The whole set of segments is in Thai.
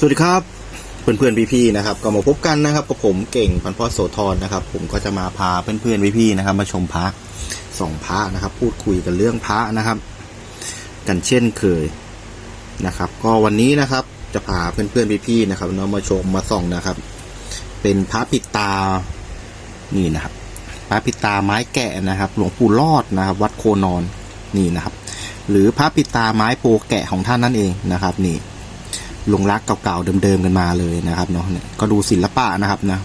สวัสดีครับเพื่อนๆพี่ๆนะครับก็มาพบกันนะครับกับผมเก่งพันพ่อโสธรนะครับ ผมก็จะมาพาเพื่อนๆพี่ๆนะครับ มาชมพระสองพระนะครับ พูดคุยกันเรื่องพระนะครับ กันเช่นเคยนะครับ ก็วันนี้นะครับจะพาเพื่อนๆพี่ๆนะครับเนาะมาชมมาส่องนะครับ เป็นพระปิดตานี่นะครับพระปิดตาไม้แกะนะครับ หลวงปู่รอดนะครับ วัดโคนอนนี่นะครับ หรือพระปิดตาไม้โปแกะของท่านนั่นเองนะครับ นี่ ลงรักเก่าๆเดิมๆกันมาเลยนะครับเนาะก็ดูศิลปะนะครับนะ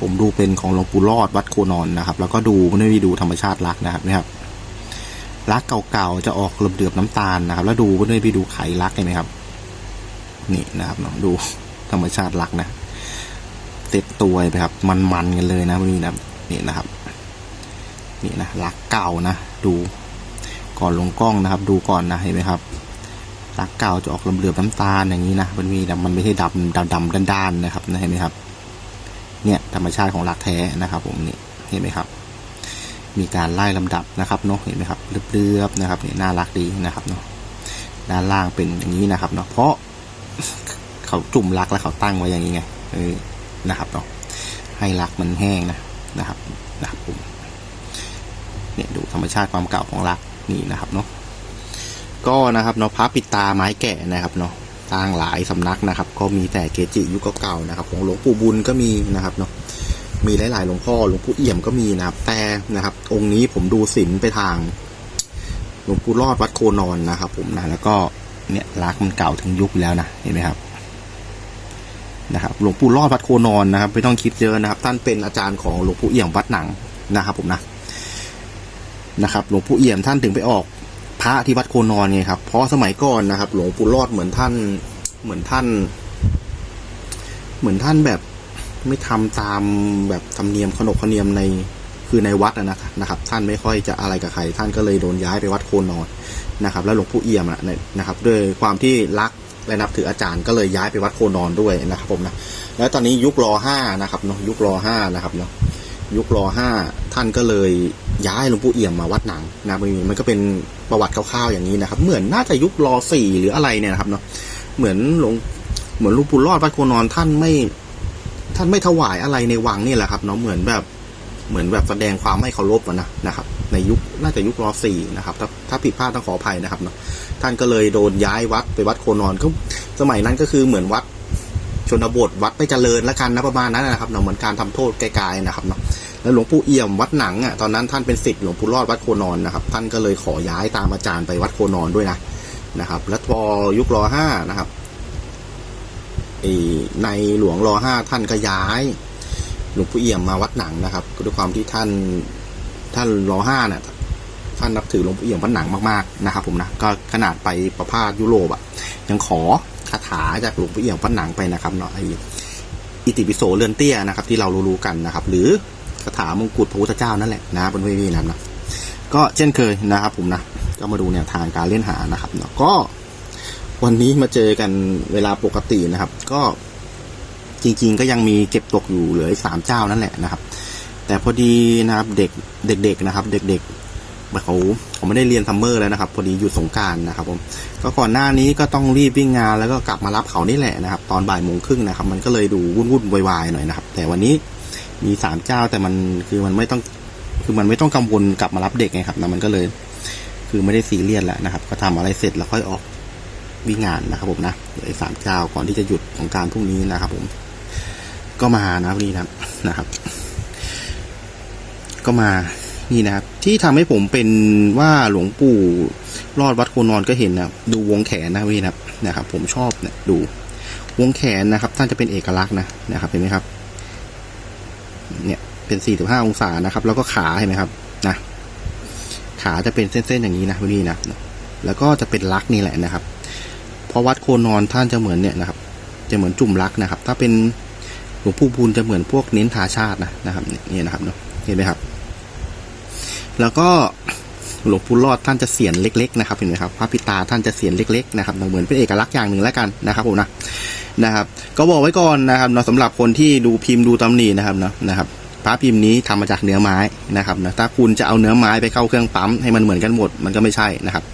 ผมดูเป็นของหลวงปู่รอดวัดโคนอนนะครับ แล้วก็ดูไม่ได้ดูธรรมชาติรักนะครับนะครับรักเก่าๆจะออกเดือบน้ำตาลนะครับ แล้วดูไม่ได้ไปดูไขรักเห็นไหมครับ นี่นะครับเนาะดูธรรมชาติรักนะเต็ดตัวไปครับ มันๆกันเลยนะนี่นะนี่นะครับ นี่นะรักเก่านะดูก่อนลงกล้องนะครับ ดูก่อนนะเห็นไหมครับ รักเก่าจะออกเหลือบน้ำตาลอย่างนี้นะมันมีดำมันไม่ใช่ดำดำดำด้านๆนะครับนะเห็นไหมครับ เนี่ยธรรมชาติของรักแท้นะครับ ผมนี่เห็นไหมครับ มีการไล่ลำดับนะครับเนาะเห็นไหมครับเรียบๆนะครับนี่น่ารักดีนะครับเนาะด้านล่างเป็นอย่างนี้นะครับเนาะเพราะเขาจุ่มรักแล้วเขาตั้งไว้อย่างนี้ไงเออนะครับเนาะให้รักมันแห้งนะนะครับนะครับผมเนี่ยดูธรรมชาติความเก่าของรักนี่นะครับเนาะ ก็นะครับเนาะพระปิดตาไม้แก่นะครับเนาะสร้างหลายสำนักนะครับ ก็มีแต่เกจิยุคเก่าๆนะครับ ของหลวงปู่บุญก็มีนะครับเนาะมีหลายๆหลวงพ่อหลวงปู่เอี่ยมก็มีนะครับ แต่นะครับ องค์นี้ผมดูศิลไปทางหลวงปู่รอดวัดโคนอนนะครับ ผมนะแล้วก็เนี่ยรักมันเก่าถึงยุคแล้วนะเห็นไหมครับนะครับหลวงปู่รอดวัดโคนอนนะครับ ไม่ต้องคิดเยอะนะครับ ท่านเป็นอาจารย์ของหลวงปู่เอี่ยมวัดหนังนะครับ ผมนะนะครับ หลวงปู่เอี่ยมท่านถึงไปออก พระที่วัดโคนอนไงครับ เพราะสมัยก่อนนะครับ หลวงปู่รอดเหมือนท่าน เหมือนท่าน เหมือนท่านแบบไม่ทำตามแบบธรรมเนียมขนบธรรมเนียมในคือในวัดนะนะครับ ท่านไม่ค่อยจะอะไรกับใคร ท่านก็เลยโดนย้ายไปวัดโคนอนนะครับ แล้วหลวงปู่เอี่ยมอะนะครับ ด้วยความที่รักและนับถืออาจารย์ก็เลยย้ายไปวัดโคนอนด้วยนะครับผมนะแล้วตอนนี้ยุครอห้านะครับเนาะยุครอห้านะครับเนาะ ยุครอห้าท่านก็เลยย้ายหลวงปู่เอี่ยมมาวัดหนังนะมันก็เป็นประวัติคร่าวๆอย่างนี้นะครับ เหมือนน่าจะยุครอสี่หรืออะไรเนี่ยนะครับเนาะเหมือนหลวงเหมือนหลวงปู่รอดวัดโคนอนท่านไม่ ท่านไม่ถวายอะไรในวังนี่แหละครับเนาะเหมือนแบบเหมือนแบบแสดงความไม่เคารพอะนะนะครับ ในยุคน่าจะยุครอสี่นะครับ ถ้าถ้าผิดพลาดต้องขออภัยนะครับเนาะท่านก็เลยโดนย้ายวัดไปวัดโคนอนก็สมัยนั้นก็คือเหมือนวัดชนบทวัดไปเจริญละกันนะประมาณนั้นนะครับเนาะเหมือนการทำโทษไกลๆนะครับเนาะ แล้วหลวงปู่เอี่ยมวัดหนังอะตอนนั้นท่านเป็นศิษย์หลวงปู่รอดวัดโคนอนนะครับท่านก็เลยขอย้ายตามอาจารย์ไปวัดโคนอนด้วยนะนะครับ แล้วพอยุครอห้านะครับในหลวงรอห้าท่านก็ย้าย หลวงปู่เอี่ยมมาวัดหนังนะครับด้วยความที่ท่านท่านรอห้าเนี่ยท่านนับถือหลวงปู่เอี่ยมวัดหนังมากๆนะครับผมนะก็ขนาดไปประพาสยุโรปอะยังขอคาถาจากหลวงปู่เอี่ยมวัดหนังไปนะครับเนาะไออิติปิโสเรือนเตี้ยนะครับ ที่เรารู้ๆกันนะครับ หรือ คาถามงกุฎพระพุทธเจ้านั่นแหละนะบนเวทีนะครับนะก็เช่นเคยนะครับผมนะก็มาดูแนวทางการเล่นหานะครับเนาะก็ วันนี้มาเจอกันเวลาปกตินะครับ ก็จริง ๆ ก็ยังมีเก็บตกอยู่เหลือสามเจ้านั่นแหละนะครับ แต่พอดีนะครับเด็กเด็ก ๆนะครับ เด็กๆเขาเขาไม่ได้เรียนซัมเมอร์แล้วนะครับ พอดีหยุดสงการนะครับผมก็ก่อนหน้านี้ก็ต้องรีบวิ่งงานแล้วก็กลับมารับเขานี่แหละนะครับ ตอนบ่ายโมงครึ่งนะครับ มันก็เลยดูวุ่นวุ่นวายๆหน่อยนะครับ แต่วันนี้ มีสามเจ้าแต่มันคือมันไม่ต้องคือมันไม่ต้องกังวลกลับมารับเด็กไงครับนะมันก็เลย คือไม่ได้ซีเรียสแล้วนะครับ ก็ทำอะไรเสร็จแล้วค่อยออกวิ่งงานนะครับ ผมนะเหลือสามเจ้าก่อนที่จะหยุดของการพรุ่งนี้นะครับ ผม ก็มานะวันนี้นะนะครับ ก็มานี่นะครับ ที่ทำให้ผมเป็นว่าหลวงปู่รอดวัดโคนอนก็เห็นนะดูวงแขนนะพี่นะนะครับ ผมชอบเนี่ยดูวงแขนนะครับท่านจะเป็นเอกลักษณ์นะนะครับ เห็นไหมครับ เนี่ยเป็น 45 องศานะครับ แล้วก็ขาเห็นไหมครับนะขาจะเป็นเส้นๆอย่างนี้นะวันนี้นะแล้วก็จะเป็นลักนี่แหละนะครับเพราะวัดโคนอนท่านจะเหมือนเนี่ยนะครับ จะเหมือนจุ่มลักนะครับ ถ้าเป็นหลวงปู่บุญจะเหมือนพวกเน้นทาชาตินะนะครับนี่นะครับเนาะเห็นไหมครับ แล้วก็หลวงปู่รอดท่านจะเสียนเล็ก ๆ นะครับเห็นไหมครับพระพิตาท่านจะเสียนเล็ก ๆ นะครับเหมือนเป็นเอกลักษณ์อย่างหนึ่งแล้วกันนะครับผมนะ นะครับ ก็บอกไว้ก่อนนะครับเนาะสำหรับคนที่ดูพิมพ์ดูตำหนินะครับเนาะนะครับพระพิมพ์นี้ทำมาจากเนื้อไม้นะครับนะถ้าคุณจะเอาเนื้อไม้ไปเข้าเครื่องปั๊มให้มันเหมือนกันหมดมันก็ไม่ใช่นะครับ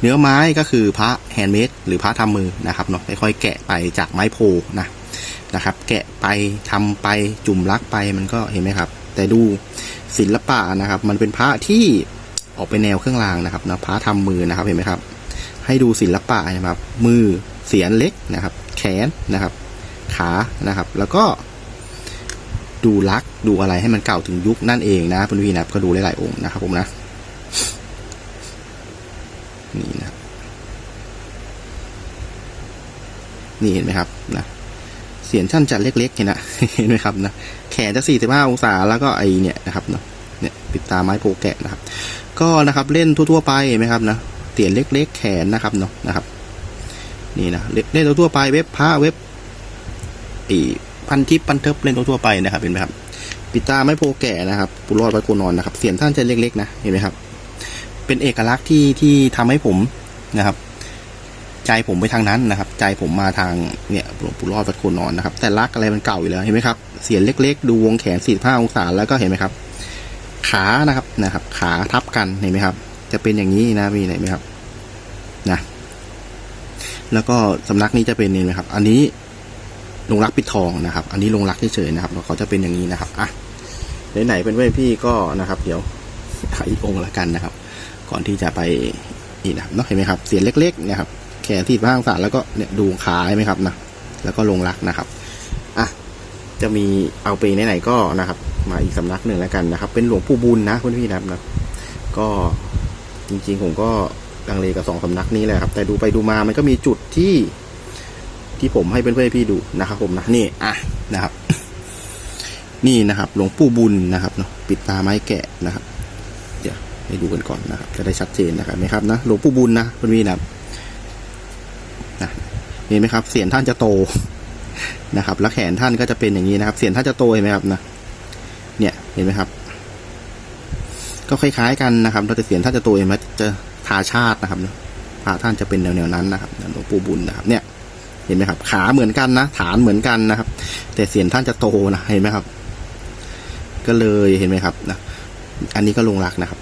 เนื้อไม้ก็คือพระแฮนด์เมดหรือพระทำมือนะครับเนาะค่อยๆแกะไปจากไม้โพนะนะครับ แกะไปทำไปจุ่มลักไปมันก็เห็นไหมครับ แต่ดูศิลปะนะครับ มันเป็นพระที่ออกไปแนวเครื่องรางนะครับนะพระทำมือนะครับเห็นไหมครับ ให้ดูศิลปะนะครับ มือเสียนเล็กนะครับ แขนนะครับ ขานะครับ แล้วก็ดูลักดูอะไรให้มันเก่าถึงยุคนั่นเองนะเพื่อนพี่นะก็ดูหลายๆองค์นะครับผมนะนี่นะนี่เห็นไหมครับนะเสียงชั้นจัดเล็กๆเห็นนะเห็นไหมครับนะแขนจะสี่สิบห้าองศาแล้วก็ไอเนี่ยนะครับเนาะเนี่ยปิดตาไม้โพแกะนะครับ ก็นะครับเล่นทั่วๆไปเห็นไหมครับนะเสียงเล็ก ๆ แขนนะครับเนาะนะครับ นี่นะเล่นเล่นทั่วไปเว็บพระเว็บอีพันทิปพันเทิบเล่นทั่วไปนะครับเห็นไหมครับปิตาไม้โพแกะนะครับปุรอดวัดโกนอนนะครับเสียงท่านจะเล็กๆนะเห็นไหมครับ เป็นเอกลักษณ์ที่ที่ทำให้ผมนะครับ ใจผมไปทางนั้นนะครับ ใจผมมาทางเนี่ยหลวงปู่รอดวัดโคนอนนะครับ แต่ลักษณ์อะไรมันเก่าอยู่แล้วเห็นไหมครับเสียงเล็ก ๆ ดูวงแขนสี่ห้าองศาแล้วก็เห็นไหมครับ ขานะครับนะครับ ขาทับกันเห็นไหมครับ จะเป็นอย่างนี้นะมีไหนไหมครับนะ แล้วก็สำนักนี้จะเป็นนี่ไหมครับ อันนี้ลงรักปิดทองนะครับ อันนี้ลงรักเฉยๆนะครับเขาจะเป็นอย่างนี้นะครับอะไหนๆเป็นเว้ยพี่ก็นะครับ เดี๋ยวหาอีกองค์ละกันนะครับ ก่อนที่จะไปนี่นะครับเนาะเห็นไหมครับเสียงเล็กๆนะครับแขนที่ข้างสารแล้วก็เนี่ยดูขาใช่ไหมครับนะแล้วก็ลงรักนะครับอะจะมีเอาไปไหนๆก็นะครับ มาอีกสำนักหนึ่งแล้วกันนะครับ เป็นหลวงปู่บุญนะเพื่อนพี่นะครับนะก็จริงๆผมก็ ลังเลกับสองสำนักนี้แหละครับ แต่ดูไปดูมามันก็มีจุดที่ที่ผมให้เพื่อนๆพี่ดูนะครับ ผมนะนี่อะนะครับ นี่นะครับ หลวงปู่บุญนะครับเนาะปิดตาไม้แกะนะครับ เดี๋ยวให้ดูกันก่อนนะครับ จะได้ชัดเจนนะครับไหมครับนะหลวงปู่บุญนะเพื่อนพี่นะนะเห็นไหมครับ เสียงท่านจะโตนะครับ แล้วแขนท่านก็จะเป็นอย่างนี้นะครับ เสียงท่านจะโตเห็นไหมครับนะเนี่ยเห็นไหมครับ ก็คล้ายๆกันนะครับเราจะเสียงท่านจะโตเห็นไหมจะ ทาชาตินะครับพระท่านจะเป็นแนวๆนั้นนะครับหลวงปู่บุญนะครับเนี่ยเห็นไหมครับ ขาเหมือนกันนะ ฐานเหมือนกันนะครับ แต่เสียงท่านจะโตนะเห็นไหมครับ ก็เลยเห็นไหมครับนะอันนี้ก็ลงรักนะครับ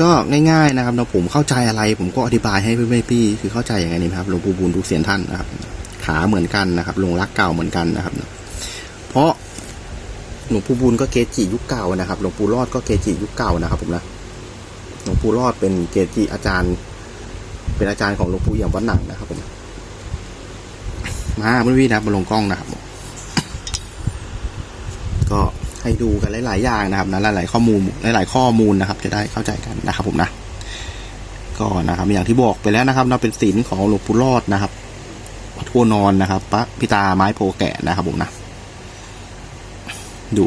ก็ง่าย ๆนะครับนะผมเข้าใจอะไร ผมก็อธิบายให้เพื่อนๆพี่คือเข้าใจอย่างไงนี่ครับหลวงปู่บุญดูเสียงท่านนะครับ ขาเหมือนกันนะครับ ลงรักเก่าเหมือนกันนะครับ เพราะหลวงปู่บุญก็เกจิยุคเก่านะครับหลวงปู่รอดก็เกจิยุคเก่านะครับ ผมนะ หลวงปู่รอดเป็นเกจิอาจารย์ เป็นอาจารย์ของหลวงปู่เอี่ยมวัดหนังนะครับผมมาเพื่อนพี่นะมาลงกล้องนะครับ ก็ให้ดูกันหลาย ๆ อย่างนะครับนะหลาย ๆ ข้อมูลหลาย ๆ ข้อมูลนะครับ จะได้เข้าใจกันนะครับ ผมนะก็นะครับ อย่างที่บอกไปแล้วนะครับเราเป็นศีลของหลวงปู่รอดนะครับวัดโพนอนนะครับพระพิตาไม้โพแกะนะครับ ผมนะดู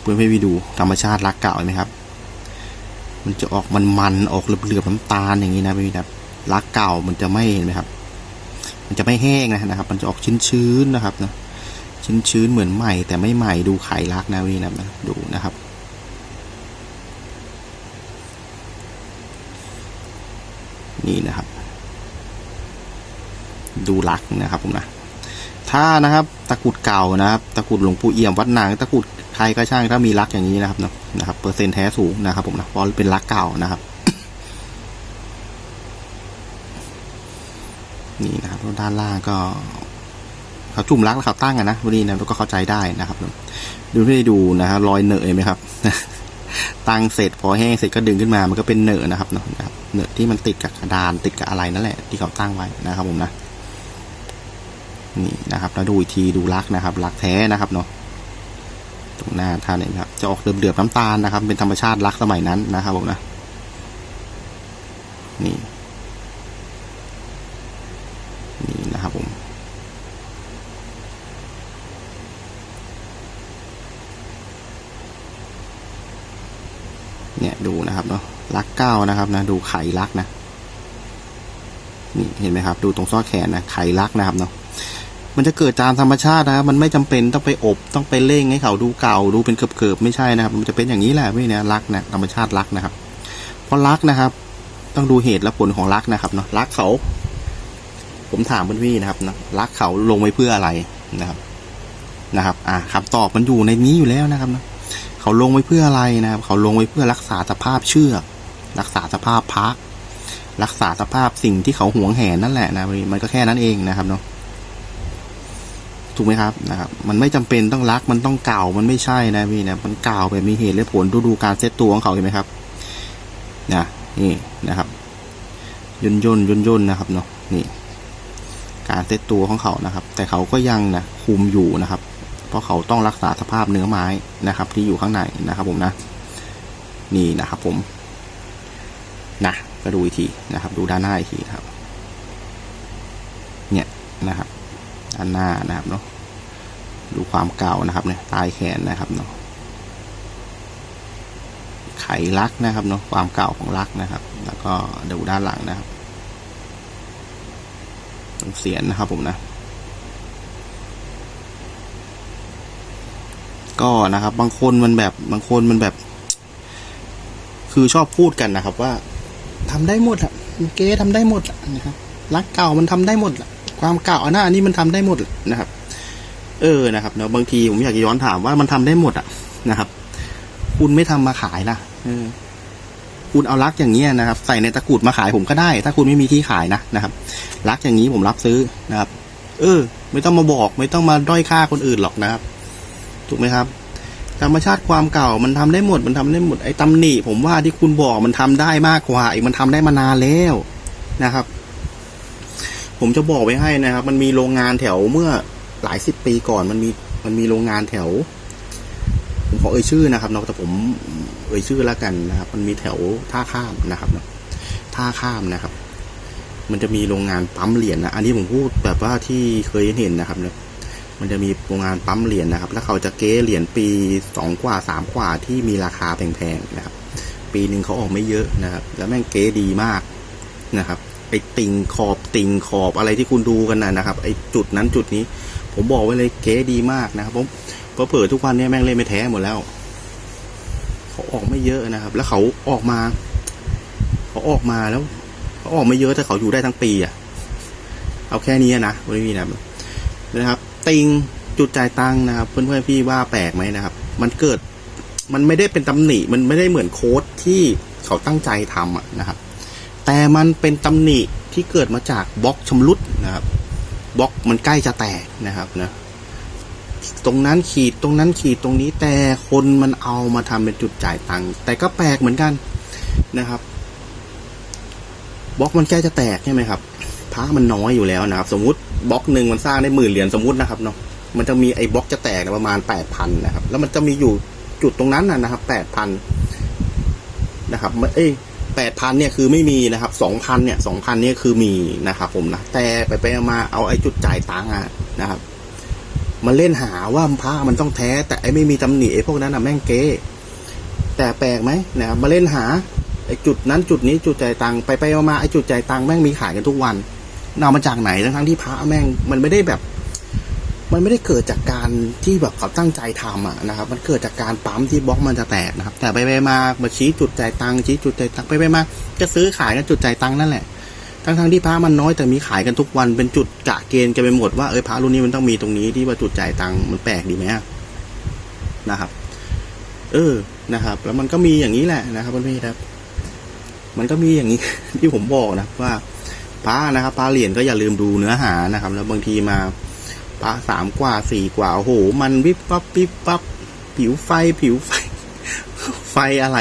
เพื่อนพี่ดูธรรมชาติรักเก่าเห็นไหมครับ มันจะออกมันๆออกเหลือบๆน้ำตาลอย่างนี้นะพี่นะรักเก่ามันจะไม่เห็นไหมครับ มันจะไม่แห้งนะครับ มันจะออกชื้นๆนะครับนะชื้นๆเหมือนใหม่ แต่ไม่ใหม่ดูไข่รักนะพี่นะดูนะครับนี่นะครับ ดูรักนะครับผมนะถ้านะครับ ตะกุดเก่านะครับ ตะกุดหลวงปู่เอี่ยมวัดนางตะกุด ครก็ช่างถ้ามีรักอย่างนี้นะครับเนาะนะครับเปอร์เซ็นต์แท้สูงนะครับ ผมนะเพราะเป็นรักเก่านะครับนี่นะครับด้านล่างก็เขาจุ่มรักแล้วเขาตั้งอะนะวันนี้นะเราก็เข้าใจได้นะครับ ดูให้ดูนะครับรอยเหนอะไหมครับตั้งเสร็จพอแห้งเสร็จก็ดึงขึ้นมามันก็เป็นเหนอะนะครับเนาะเหนอที่มันติดกับกระดานติดกับอะไรนั่นแหละ ที่เขาตั้งไว้นะครับ ผมนะนี่นะครับ แล้วดูอีกทีดูรักนะครับรักแท้นะครับเนาะ ตรงหน้าท่านเห็นไหมครับจะออกเดือบๆน้ำตาลนะครับ เป็นธรรมชาติรักสมัยนั้นนะครับผมนะนี่นี่นะครับผมเนี่ยดูนะครับเนาะรักเก้านะครับนะดูไข่รักนะนี่เห็นไหมครับ ดูตรงซอกแขนนะไข่รักนะครับเนาะ มันจะเกิดตามธรรมชาตินะครับมันไม่จำเป็นต้องไปอบต้องไปเร่งให้เขาดูเก่าดูเป็นเกิบๆไม่ใช่นะครับ มันจะเป็นอย่างนี้แหละพี่เนี่ยรักนะธรรมชาติรักนะครับ เพราะรักนะครับ ต้องดูเหตุและผลของรักนะครับเนาะรักเขา ผมถามเพื่อนพี่นะครับนะรักเขาลงไวเพื่ออะไรนะครับ นะครับ อ่าคำตอบมันอยู่ในนี้อยู่แล้วนะครับนะเขาลงไว้เพื่ออะไรนะครับ เขาลงไว้เพื่อรักษาสภาพเชือกรักษาสภาพพระรักษาสภาพสิ่งที่เขาหวงแหนนั่นแหละนะมันก็แค่นั้นเองนะครับเนาะ ถูกไหมครับนะครับ มันไม่จำเป็นต้องรักมันต้องเก่ามันไม่ใช่นะพี่นะมันเก่าแบบมีเหตุและผลดูดูการเซตตัวของเขาเห็นไหมครับนะนี่นะครับย่นย่นย่นย่นนะครับเนาะนี่ การเซตตัวของเขานะครับ แต่เขาก็ยังนะคุมอยู่นะครับ เพราะเขาต้องรักษาสภาพเนื้อไม้นะครับ ที่อยู่ข้างในนะครับ ผมนะ นี่นะครับ ผมนะก็ดูอีกทีนะครับ ดูด้านหน้าอีกทีนะครับ เนี่ยนะครับ ด้านหน้านะครับเนาะดูความเก่านะครับเนี่ยใตายแขนนะครับเนาะไขลักนะครับเนาะความเก่าของลักนะครับ แล้วก็ดูด้านหลังนะครับตรงเสียนนะครับผมนะ ก็นะครับ บางคนมันแบบบางคนมันแบบ คือชอบพูดกันนะครับ ว่าทำได้หมดอะเก๊ทำได้หมดอะนะครับรักเก่ามันทำได้หมดอะ ความเก่าอันนั้นอันนี้มันทำได้หมดนะครับ เออนะครับเนาะบางทีผมอยากจะย้อนถามว่ามันทำได้หมดอะนะครับ คุณไม่ทำมาขายนะเออคุณเอารักอย่างเงี้ยนะครับ ใส่ในตะกรุดมาขายผมก็ได้ ถ้าคุณไม่มีที่ขายนะนะครับรักอย่างนี้ผมรับซื้อนะครับ เออ ไม่ต้องมาบอก ไม่ต้องมาด้อยค่าคนอื่นหรอกนะครับ ถูกไหมครับ ธรรมชาติความเก่ามันทำได้หมด มันทำได้หมดไอ้ตำหนิผมว่าที่คุณบอกมันทำได้มากกว่าอีกมันทำได้มานานแล้วนะครับ ผมจะบอกไว้ให้นะครับ มันมีโรงงานแถวเมื่อหลายสิบปีก่อน มันมีมันมีโรงงานแถว ผมขอเอ่ยชื่อนะครับเนาะแต่ผมเอ่ยชื่อแล้วกันนะครับ มันมีแถวท่าข้ามนะครับเนาะท่าข้ามนะครับ มันจะมีโรงงานปั๊มเหรียญนะอันนี้ผมพูดแบบว่าที่เคยเห็นนะครับเนาะมันจะมีโรงงานปั๊มเหรียญนะครับ แล้วเขาจะเก้เหรียญปีสองกว่าสามกว่าที่มีราคาแพงๆนะครับ ปีหนึ่งเขาออกไม่เยอะนะครับ แล้วแม่งเก้ดีมากนะครับ ไอ้ติงขอบติงขอบอะไรที่คุณดูกันนะนะครับไอ้จุดนั้นจุดนี้ ผมบอกไว้เลยเก๋ดีมากนะครับผมเพราะเผื่อทุกวันนี้แม่งเล่นไม่แท้หมดแล้วเขาออกไม่เยอะนะครับ แล้วเขาออกมาเขาออกมาแล้วเขาออกไม่เยอะแต่เขาอยู่ได้ทั้งปีอะเอาแค่นี้นะไม่มีนะนะครับ ติงจุดจ่ายตังนะครับ เพื่อนๆพี่ว่าแปลกไหมนะครับ มันเกิดมันไม่ได้เป็นตำหนิมันไม่ได้เหมือนโค้ดที่เขาตั้งใจทำอะนะครับ แต่มันเป็นตำหนิที่เกิดมาจากบล็อกชำรุดนะครับบล็อกมันใกล้จะแตกนะครับนะตรงนั้นขีดตรงนั้นขีดตรงนี้แต่คนมันเอามาทำเป็นจุดจ่ายตังค์แต่ก็แปลกเหมือนกันนะครับบล็อกมันใกล้จะแตกใช่ไหมครับพระมันน้อยอยู่แล้วนะครับ สมมติบล็อกหนึ่งมันสร้างได้หมื่นเหรียญสมมตินะครับเนาะมันจะมีไอ้บล็อกจะแตกประมาณแปดพันนะครับ แล้วมันจะมีอยู่จุดตรงนั้นนะนะครับแปดพันนะครับเอ้ย แปดพันเนี่ยคือไม่มีนะครับสองพันเนี่ยสองพันเนี่ยคือมีนะครับผมนะแต่ไปไปมาเอาไอ้จุดจ่ายตังค์อะนะครับมาเล่นหาว่าพระมันต้องแท้ แต่ไอ้ไม่มีตำหนิไอ้พวกนั้นอะแม่งเก๊แต่แปลกไหมนะครับมาเล่นหาไอ้จุดนั้นจุดนี้จุดจ่ายตังค์ไปไปมาไอ้จุดจ่ายตังค์แม่งมีขายกันทุกวันเอามาจากไหนทั้งทั้งที่พระแม่งมันไม่ได้แบบ มันไม่ได้เกิดจากการที่แบบเขาตั้งใจทำอะนะครับ มันเกิดจากการปั๊มที่บล็อกมันจะแตกนะครับ แต่ไปไปมามาชี้จุดจ่ายตังค์ชี้จุดจ่ายตังค์ไปไปมาจะซื้อขายกันจุดจ่ายตังค์นั่นแหละ ทั้งทั้งๆที่พระมันน้อยแต่มีขายกันทุกวันเป็นจุดกะเกณฑ์กันไปหมดว่าเออพระรุ่นนี้มันต้องมีตรงนี้ที่ว่าจุดจ่ายตังค์มันแปลกดีไหมนะครับ เออนะครับ แล้วมันก็มีอย่างนี้แหละนะครับเพื่อนครับ มันก็มีอย่างนี้ที่ผมบอกนะว่าพระนะครับพระเหรียญก็อย่าลืมดูเนื้อหานะครับ แล้วบางทีมา พระสามกว่าสี่กว่า โอ้โห มันวิบวับวิบวับผิวไฟผิวไฟ ไฟอะไร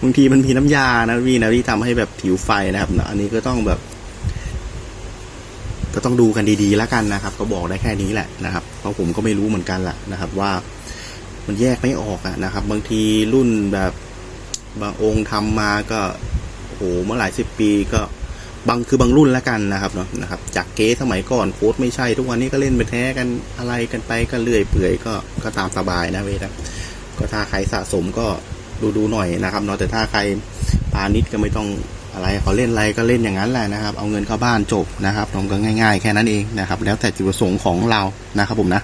บางทีมันมีน้ำยานะพี่นะที่ทำให้แบบผิวไฟนะครับเนอะอันนี้ก็ต้องแบบ ก็ต้องดูกันดีๆแล้วกันนะครับ ก็บอกได้แค่นี้แหละนะครับเพราะผมก็ไม่รู้เหมือนกันแหละนะครับ ว่ามันแยกไม่ออกอะนะครับ บางทีรุ่นแบบบางองค์ทำมาก็โอ้โหเมื่อหลายสิบปีก็ บางคือบางรุ่นแล้วกันนะครับเนาะนะครับ จากเก๊สมัยก่อนโค้ดไม่ใช่ทุกวันนี้ก็เล่นไปแท้กันอะไรกันไปก็เลื่อยเปื่อยก็ก็ตามสบายนะเวยนะก็ถ้าใครสะสมก็ดูดูหน่อยนะครับเนาะแต่ถ้าใครปานิดก็ไม่ต้องอะไรเขาเล่นอะไรก็เล่นอย่างนั้นแหละนะครับ เอาเงินเข้าบ้านจบนะครับตรงก็ง่าย ๆ แค่นั้นเองนะครับ แล้วแต่จุดประสงค์ของเรานะครับผมนะ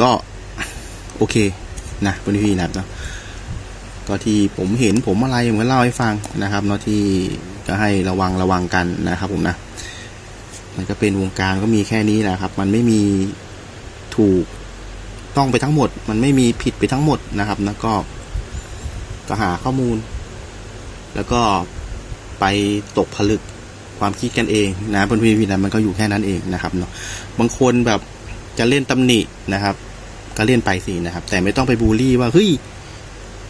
ก็โอเคนะเพื่อนพี่นะครับเนาะก็ที่ผมเห็นผมอะไรผมก็เล่าให้ฟังนะครับเนาะที่ ก็ให้ระวังระวังกันนะครับผมนะมันก็เป็นวงการก็มีแค่นี้แหละครับ มันไม่มีถูกต้องไปทั้งหมด มันไม่มีผิดไปทั้งหมดนะครับแล้วก็ก็หาข้อมูล แล้วก็ไปตกผลึกความคิดกันเองนะเพื่อนพีพี่นมันก็อยู่แค่นั้นเองนะครับเนาะบางคนแบบจะเล่นตำหนินะครับ ก็เล่นไปสินะครับ แต่ไม่ต้องไปบูลลี่ว่าเฮ้ย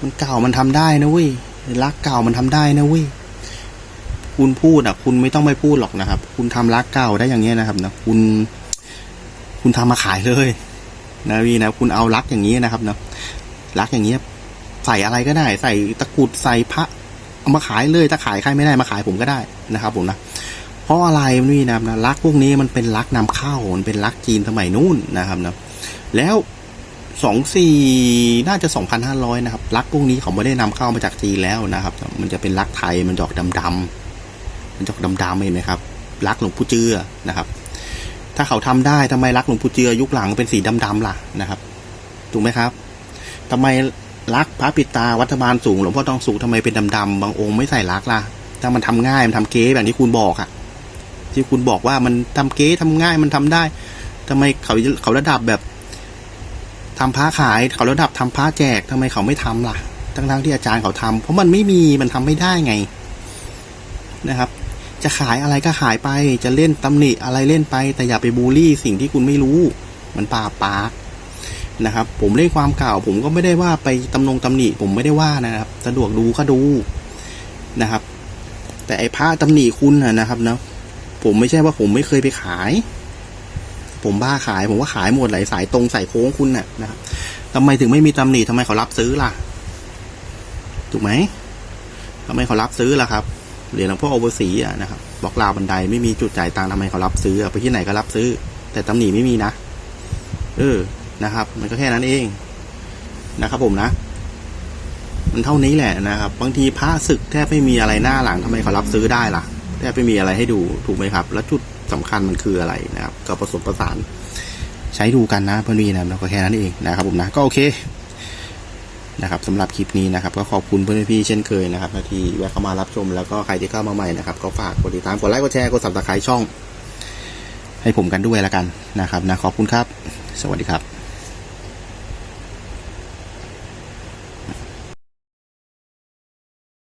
มันเก่ามันทำได้นะเว้ยรักเก่ามันทำได้นะเว้ย คุณพูดอะ คุณไม่ต้องไปพูดหรอกนะครับ คุณทำรักเก่าได้อย่างเงี้ยนะครับนะคุณ คุณทำมาขายเลย นะพี่นะคุณเอารักอย่างนี้นะครับนะรักอย่างเงี้ยใส่อะไรก็ได้ ใส่ตะกรุดใส่พระเอามาขายเลยถ้าขายใครไม่ได้มาขายผมก็ได้นะครับผมนะเพราะอะไรนี่นะนะรักพวกนี้มันเป็นรักนำเข้ามันเป็นรักจีนสมัยนู้นนะครับนะแล้วสองสี่น่าจะสองพันห้าร้อยนะครับรักพวกนี้เขาไม่ได้นำเข้ามาจากจีนแล้วนะครับ มันจะเป็นรักไทยมันดอกดำ ๆมันดอกดำๆเห็นไหมครับรักหลวงปู่เจือนะครับ ถ้าเขาทำได้ทำไมรักหลวงปู่เจือยุคหลังเป็นสีดำๆล่ะนะครับถูกไหมครับทำไมรักพระปิตาวัฒบาลสูงหลวงพ่อทองสุขทำไมเป็นดำๆบางองค์ไม่ใส่รักล่ะถ้ามันทำง่ายมันทำเก๊แบบที่คุณบอกอะที่คุณบอกว่ามันทำเก๊ทำง่ายมันทำได้ทำไมเขาเขาระดับแบบทำพระขาย เขาระดับทำพระแจกทำไมเขาไม่ทำล่ะทั้งๆที่อาจารย์เขาทำเพราะมันไม่มีมันทำไม่ได้ไงนะครับ จะขายอะไรก็ขายไป จะเล่นตำหนิอะไรเล่นไป แต่อย่าไปบูลลี่สิ่งที่คุณไม่รู้ มันป่าปากนะครับ ผมเล่นความเก่า ผมก็ไม่ได้ว่าไปตำนงตำหนิ ผมไม่ได้ว่านะครับ สะดวกดูก็ดูนะครับ แต่ไอ้พระตำหนิคุณนะนะครับเนาะผมไม่ใช่ว่าผมไม่เคยไปขาย ผมบ้าขาย ผมว่าขายหมดหลายสายตรงสายโค้งคุณน่ะนะครับทำไมถึงไม่มีตำหนิทำไมเขารับซื้อล่ะ ถูกไหมทำไมเขารับซื้อล่ะครับ เหรียญหลวงพ่อโอเวอร์สีอะนะครับบล็อกราวบันไดไม่มีจุดจ่ายตังค์ทำไมเขารับซื้อไปที่ไหนก็รับซื้อ แต่ตำหนิไม่มีนะ เออนะครับ มันก็แค่นั้นเองนะครับ ผมนะ มันเท่านี้แหละนะครับ บางทีพระศึกแทบไม่มีอะไรหน้าหลังทำไมเขารับซื้อได้ล่ะแทบไม่มีอะไรให้ดูถูกไหมครับ แล้วจุดสำคัญมันคืออะไรนะครับก็ผสมประสาน ใช้ดูกันนะเพื่อนพี่นะแล้วก็แค่นั้นเองนะครับ ผมนะก็โอเค นะครับสำหรับคลิปนี้นะครับ ก็ขอบคุณเพื่อนพี่เช่นเคยนะครับที่แวะเข้ามารับชมแล้วก็ใครที่เข้ามาใหม่นะครับ ก็ฝากกดติดตามกดไลค์กดแชร์กดสับตะไคร้ช่อง ให้ผมกันด้วยละกันนะครับนะขอบคุณครับ สวัสดีครับ